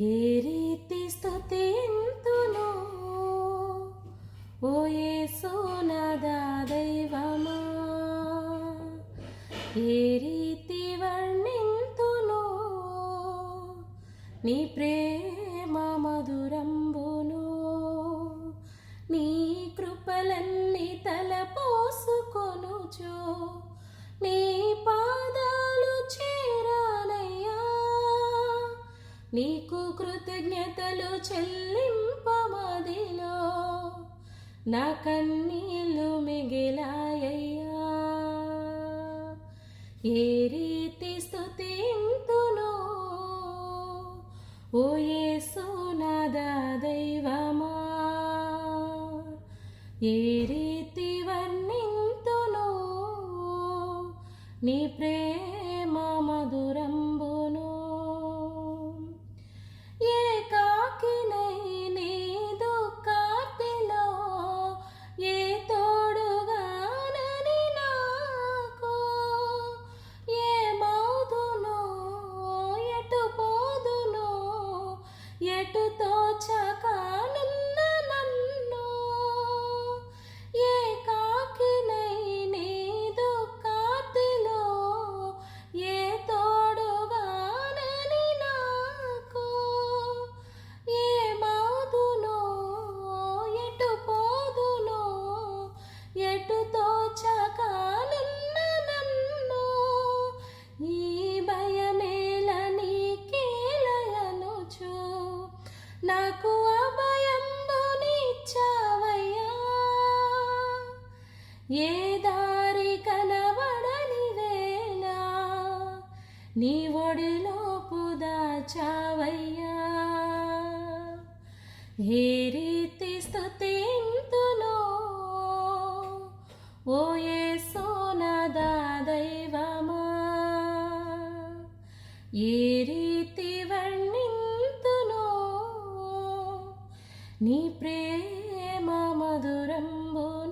ఏ రీతి స్థుతింతును ఓ యేసునాదా దైవమా? ఏ రీతి వర్ణింతును? నీ ప్రేమ మధురంబును నీకు కృతజ్ఞతలు చెల్లింపమదిలో. నా కన్నీళ్ళు మిగిలాయ్యా ఏ రీతి స్థుతింతును ఓ యేసునాదా దైవమా ఏ రీతి వర్ణింతును. నీ ప్రేమ మధుర ఎటు తోచక నాకు అభయంబునిచ్చావయ్యా ఏ దారి కనబడని వేళ నీ ఒడిలో పుదాచావయ్యా ఏ రీతి స్థుతింతునో ఓ ఏ సోనదా దైవమా ఏ రీతి వర్ణింతునో నీ ప్రేమ మధురంబు